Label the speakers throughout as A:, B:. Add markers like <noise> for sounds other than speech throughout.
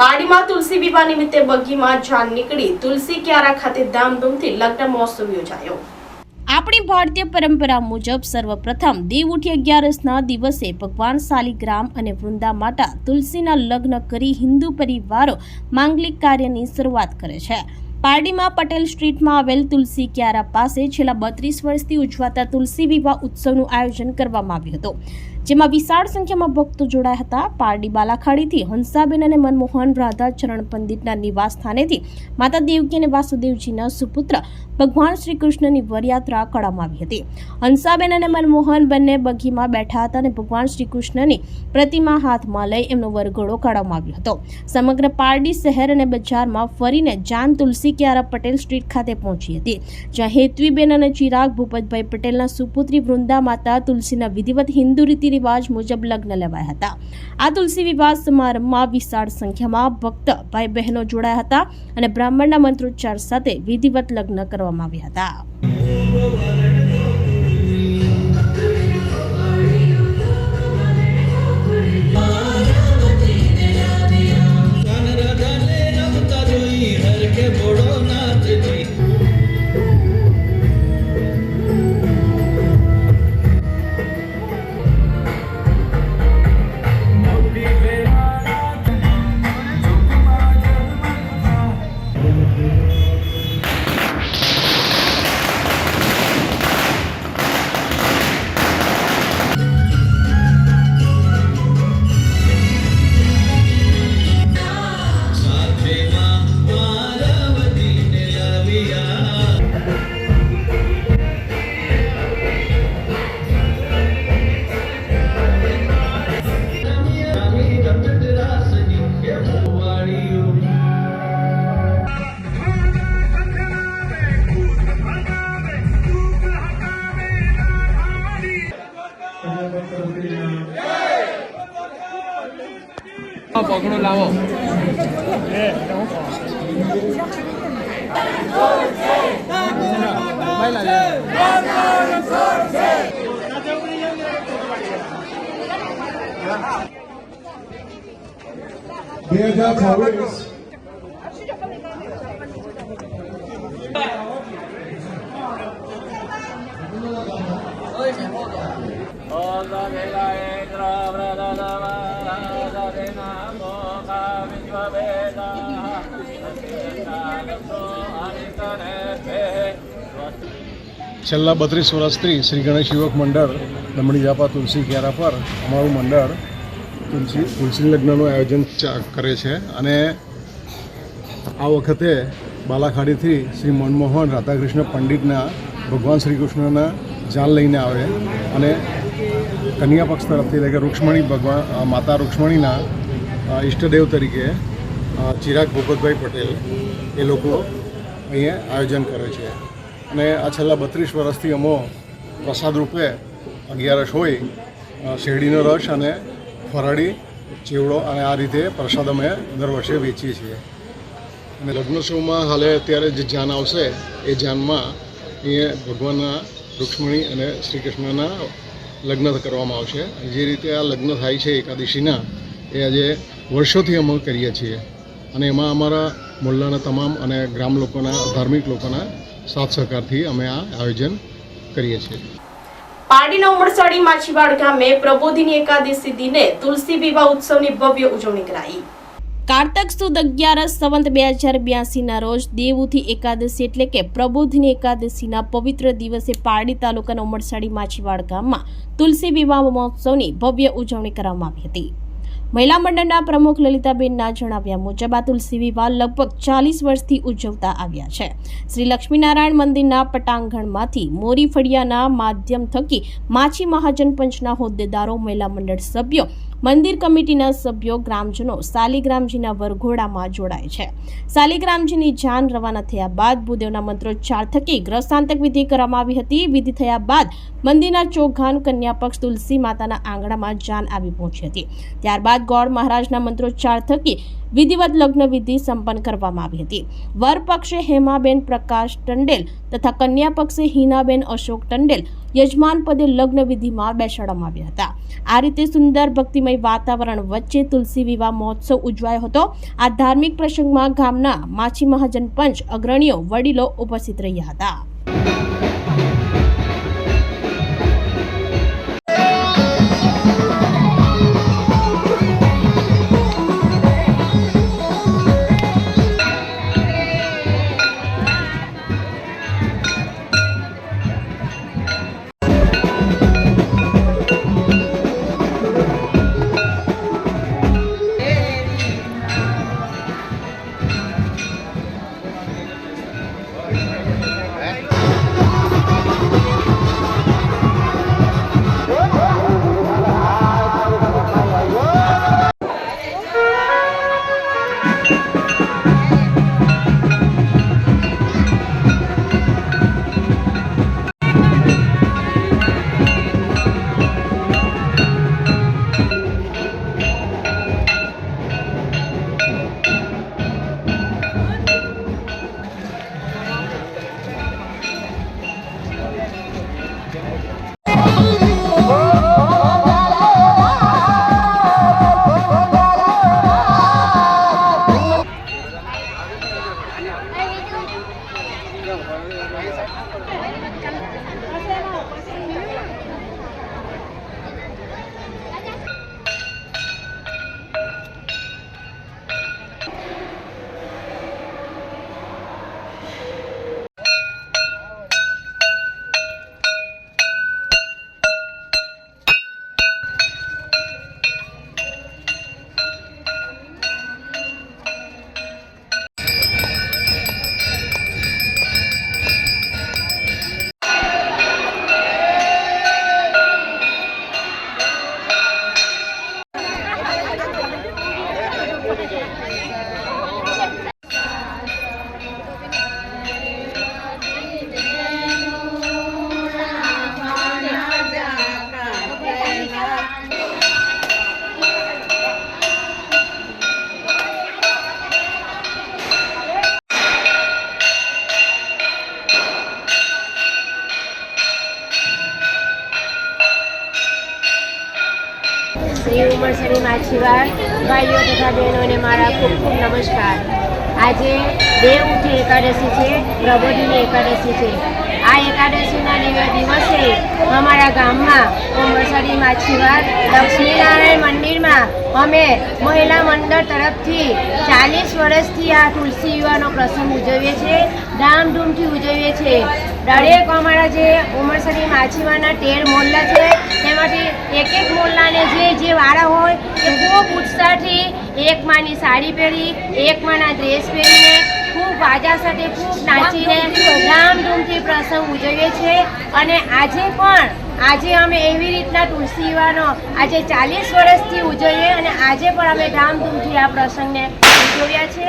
A: પાડીમાં તુલસી વિવાહ નિમિત્તે બગીમાં જાન નીકળી તુલસી ક્યારા ખાતે ધામધૂમથી લગ્ન મહોત્સવ યોજાયો. આપણી ભારતીય પરંપરા મુજબ સર્વપ્રથમ દેવઉઠી અગિયારસના દિવસે ભગવાન શાલિગ્રામ અને વૃંદા માતા તુલસીના લગ્ન કરી હિન્દુ પરિવારો માંગલિક કાર્યની શરૂઆત કરે છે. પારડીમાં પટેલ સ્ટ્રીટમાં આવેલ તુલસી ક્યારા પાસે છેલ્લા બત્રીસ વર્ષથી ઉજવાતા તુલસી વિવાહ ઉત્સવનું આયોજન કરવામાં આવ્યું હતું. જેમાં વિશાળ સંખ્યામાં ભક્તો જોડાયા હતા. પારડી બાલાખાડીથી હંસાબેન અને મનમોહન રાધા ચરણ પંડિતના નિવાસ સ્થાનેથી માતા દેવકી અને વાસુદેવજીના સુપુત્ર ભગવાન શ્રી કૃષ્ણની વરયાત્રા કાઢવામાં આવી હતી. હંસાબેન અને મનમોહન બંને બગીમાં બેઠા હતા અને ભગવાન શ્રી કૃષ્ણની પ્રતિમા હાથમાં લઈ એમનો વરઘોડો કાઢવામાં આવ્યો હતો. સમગ્ર પારડી શહેર અને બજારમાં ફરીને જાન તુલસી ક્યારા પટેલ સ્ટ્રીટ ખાતે પહોંચી હતી, જ્યાં હેતવીબેન અને ચિરાગ ભૂપતભાઈ પટેલના સુપુત્રી વૃંદા માતા તુલસીના વિધિવત હિન્દુ રીતિ રિવાજ મુજબ લગ્ન લેવાયા હતા. આ તુલસી વિવાહ સમારંભમાં વિશાળ સંખ્યામાં ભક્ત ભાઈ બહેનો જોડાયા હતા અને બ્રાહ્મણના મંત્રોચ્ચાર સાથે વિધિવત લગ્ન કરવામાં આવ્યા હતા.
B: પકડો લાવો
C: બે હજાર છવ્વીસ છેલ્લા બત્રીસ વર્ષથી શ્રી ગણેશ યુવક મંડળ, દમણી જાપા તુલસી ક્યારા પર અમારું મંડળ તુલસી તુલસી લગ્નનું આયોજન કરે છે અને આ વખતે બાલાખાડીથી શ્રી મનમોહન રાધાકૃષ્ણ પંડિતના ભગવાન શ્રી કૃષ્ણના જાન લઈને આવે અને કન્યા પક્ષ તરફથી એટલે કે રૂક્ષ્મણી ભગવાન, માતા રૂક્ષ્મણીના ઈષ્ટદેવ તરીકે ચિરાગ ભૂપતભાઈ પટેલ એ લોકો અહીંયા આયોજન કરે છે. અને આ છેલ્લા બત્રીસ વર્ષથી અમો પ્રસાદ રૂપે અગિયારસ હોય શેરડીનો રસ અને ફરાળી, ચીવડો અને આ રીતે પ્રસાદ અમે દર વર્ષે વેચીએ છીએ. અને લગ્નોત્સવમાં હાલે અત્યારે જે જાન આવશે, એ જાનમાં અહીંયા ભગવાનના રૂક્ષ્મણી અને શ્રી કૃષ્ણના લગ્ન કરવામાં આવશે. જે રીતે આ લગ્ન થાય છે એકાદશીના, એ આજે વર્ષોથી અમે કરીએ છીએ. અને એમાં અમારા મોલ્લાના તમામ અને ગ્રામ લોકોના ધાર્મિક લોકોના સાથ સહકારથી અમે આ આયોજન કરીએ છીએ.
A: પારડીના ઉમરસાડી માછીવાડ ગામે પ્રબોધિની એકાદશી દિને તુલસી વિવાહ ઉત્સવની ભવ્ય ઉજવણી કરાઈ. કારતક સુદ અગિયારસ સંવંત બે હજાર બ્યાસીના રોજ દેવુથી એકાદશી એટલે કે પ્રબોધની એકાદશીના પવિત્ર દિવસે પારડી તાલુકાના ઉમરસાડી માછીવાડ ગામમાં તુલસી વિવાહ મહોત્સવની ભવ્ય ઉજવણી કરવામાં આવી હતી. મહિલા મંડળના પ્રમુખ લલિતાબેનના જણાવ્યા મુજબ આ તુલસી વિવાહ લગભગ ચાલીસ વર્ષથી ઉજવતા આવ્યા છે. શ્રી લક્ષ્મીનારાયણ મંદિરના પટાંગણમાંથી મોરી ફળિયાના માધ્યમ થકી માછી મહાજન પંચના હોદ્દેદારો, મહિલા મંડળ સભ્યો મંદિર કમિટીના સભ્યો ગ્રામજનો શાલિગ્રામજીના વરઘોડામાં જોડાય છે. શાલિગ્રામજીની જાન રવાના થયા બાદ ભૂદેવના મંત્રોચ્ચાર થકી ગ્રસ્તાંતક વિધિ કરવામાં આવી હતી. વિધિ થયા બાદ મંદિરના ચોઘાન કન્યા પક્ષ તુલસી માતાના આંગણામાં જાન આવી પહોંચી હતી. ત્યારબાદ ગોળ મહારાજના મંત્રોચ્ચાર થકી વિધિવત લગ્ન વિધિ સંપન્ન કરવામાં આવી હતી. વર પક્ષે હેમાબેન પ્રકાશ ટંડેલ તથા કન્યા પક્ષે હિનાબેન અશોક ટંડેલ યજમાન પદે લગ્ન વિધિમાં બેસાડવામાં આવ્યા હતા. આ રીતે સુંદર ભક્તિમય વાતાવરણ વચ્ચે તુલસી વિવાહ મહોત્સવ ઉજવાયો હતો. આ ધાર્મિક પ્રસંગમાં ગામના માછી મહાજન પંચ, અગ્રણીઓ, વડીલો ઉપસ્થિત રહ્યા હતા.
D: ભાઈઓ તથા બહેનોને મારા ખૂબ ખૂબ નમસ્કાર. આજે દેવઉઠી એકાદશી છે, પ્રબોધિની એકાદશી છે. આ એકાદશીના દિવ- દિવસે અમારા ગામમાં કોમરસરી માછીવાર લક્ષ્મીનારાયણ મંદિરમાં અમે મહિલા મંડળ તરફથી ચાલીસ વર્ષથી આ તુલસી વિવાહનો પ્રસંગ ઉજવીએ છીએ, ધામધૂમથી ઉજવીએ છીએ. દરેક અમારા જે ઉમરસરી માછીવાના તેર મોલ્લા છે, તેમાંથી એક એક મોહલ્લાને જે જે વાળા હોય ઉત્સાહથી એક માની સાડી પહેરી, એક માના ડ્રેસ પહેરીને ખૂબ વાજા સાથે ખૂબ નાચીને ધામધૂમથી પ્રસંગ ઉજવીએ છીએ. અને આજે પણ, આજે અમે એવી રીતના તુલસી વિવાહનો આજે ચાલીસ વર્ષથી ઉજવીએ અને આજે પણ અમે ધામધૂમથી આ પ્રસંગને ઉજવ્યા છે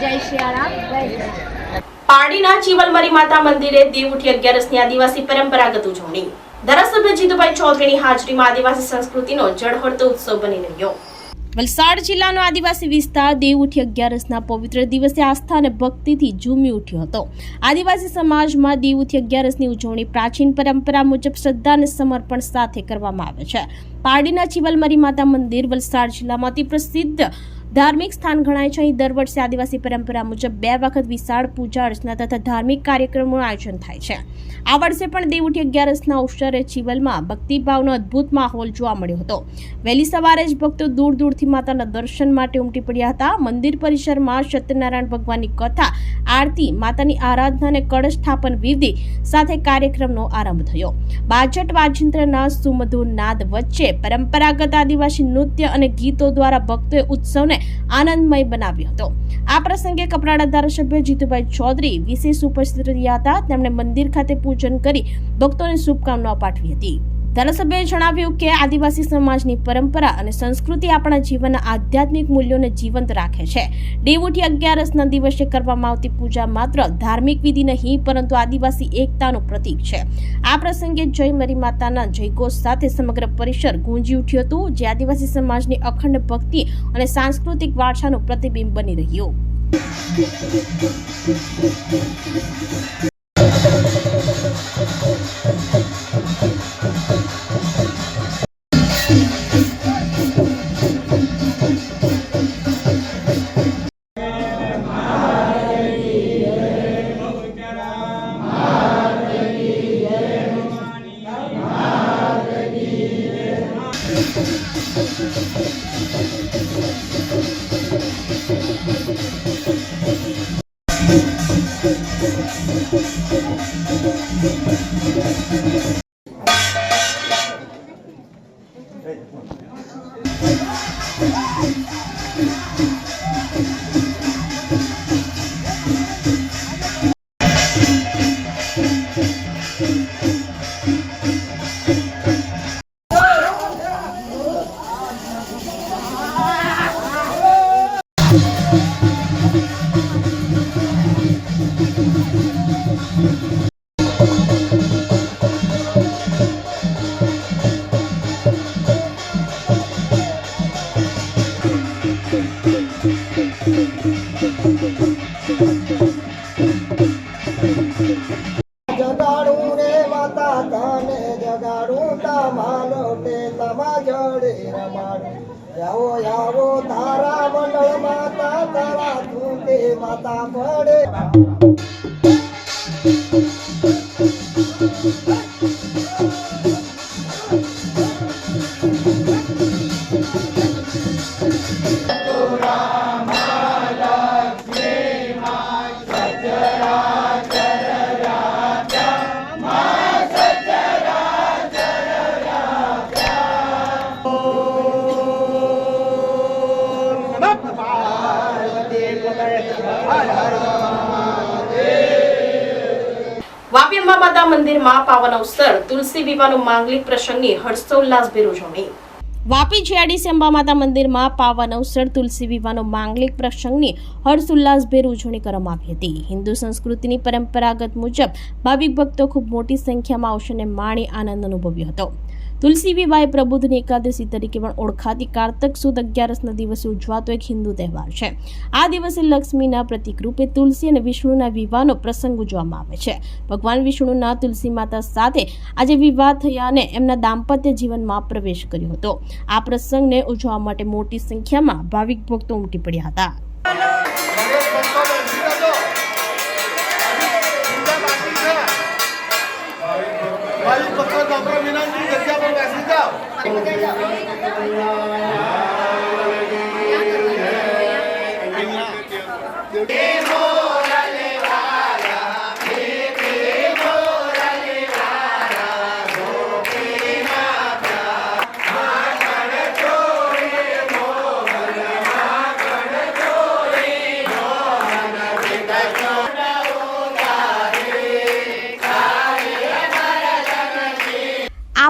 D: જય શિયારામ જય
A: પાડીના ચીવલમરી માતા મંદિરે દેવ ઉઠી અગિયારસની આદિવાસી પરંપરાગત ઉજવણી. ધારાસભ્ય જીતુભાઈ ચૌધરીની હાજરીમાં આદિવાસી સંસ્કૃતિનો જળહળતો ઉત્સવ બની રહ્યો. વલસાડ જિલ્લાનો આદિવાસી વિસ્તાર દેવ ઉઠી અગિયારસના પવિત્ર દિવસે આસ્થા અને ભક્તિથી ઝૂમી ઉઠ્યો હતો. આદિવાસી સમાજમાં દેવ ઉઠી અગિયારસની ઉજવણી પ્રાચીન પરંપરા મુજબ શ્રદ્ધા અને સમર્પણ સાથે કરવામાં આવે છે. પારડીના ચીવલમરી માતા મંદિર વલસાડ જિલ્લામાં અતિ પ્રસિદ્ધ ધાર્મિક સ્થાન ગણાય છે. અહીં દર વર્ષે આદિવાસી પરંપરા મુજબ બે વખત વિશાળ પૂજા, અર્ચના તથા ધાર્મિક કાર્યક્રમોનું આયોજન થાય છે. આ વર્ષે પણ દેવઉઠી અગિયારસના અવસરે ચીવલમાં ભક્તિભાવનો અદ્ભુત માહોલ જોવા મળ્યો હતો. વહેલી સવારે જ ભક્તો દૂર દૂરથી માતાના દર્શન માટે ઉમટી પડ્યા હતા. મંદિર પરિસરમાં સત્યનારાયણ ભગવાનની કથા, આરતી, માતાની આરાધના અને કળશ સ્થાપન વિધિ સાથે કાર્યક્રમનો આરંભ થયો. બાજટ વાજિંત્રના સુમધુર નાદ વચ્ચે પરંપરાગત આદિવાસી નૃત્ય અને ગીતો દ્વારા ભક્તોએ ઉત્સવને આનંદમય બનાવ્યો હતો. આ પ્રસંગે કપરાડા ધારાસભ્ય જીતુભાઈ ચૌધરી વિશેષ ઉપસ્થિત રહ્યા હતા તેમણે મંદિર ખાતે પૂજન કરી ભક્તોને શુભકામનાઓ પાઠવી હતી. ધારાસભ્યએ જણાવ્યું કે આદિવાસી સમાજની પરંપરા અને સંસ્કૃતિ આપણા જીવનના આધ્યાત્મિક મૂલ્યોને જીવંત રાખે છે. દેવઉઠી અગિયારસના દિવસે કરવામાં આવતી પૂજા માત્ર ધાર્મિક વિધિ નહીં, પરંતુ આદિવાસી એકતાનું પ્રતીક છે. આ પ્રસંગે જય મરી માતાના જયઘોષ સાથે સમગ્ર પરિસર ગુંજી ઉઠ્યું હતું, જે આદિવાસી સમાજની અખંડ ભક્તિ અને સાંસ્કૃતિક વારસાનું પ્રતિબિંબ બની રહ્યું.
E: જગાડું Thank <laughs> you. પડે
A: વાપી અંબા માતા મંદિરમાં પાવન અવસર તુલસી વિવાહનો માંગલિક પ્રસંગની હર્ષોલ્લાસભેર ઉજવણી વાપી જીઆડીસી અંબા મંદિરમાં પાવન અવસર તુલસી વિવાહનો માંગલિક પ્રસંગની હર્ષોલ્લાસભેર ઉજવણી કરવામાં આવી હતી. હિન્દુ સંસ્કૃતિની પરંપરાગત મુજબ, ભાવિક ભક્તો ખૂબ મોટી સંખ્યામાં અવસરને માણી આનંદ અનુભવ્યો હતો. તુલસી વિવાહ એ પ્રબુદ્ધની એકાદશી તરીકે પણ ઓળખાતી કારતક સુદ અગિયારસના દિવસે ઉજવાતો એક હિન્દુ તહેવાર છે. આ દિવસે લક્ષ્મીના પ્રતિક રૂપે તુલસી અને વિષ્ણુના વિવાહનો પ્રસંગ ઉજવવામાં આવે છે. ભગવાન વિષ્ણુના તુલસી માતા સાથે આજે વિવાહ થયા અને એમના દાંપત્ય જીવનમાં પ્રવેશ કર્યો હતો. આ પ્રસંગને ઉજવવા માટે મોટી સંખ્યામાં ભાવિક ભક્તો ઉમટી પડ્યા હતા. Hallelujah.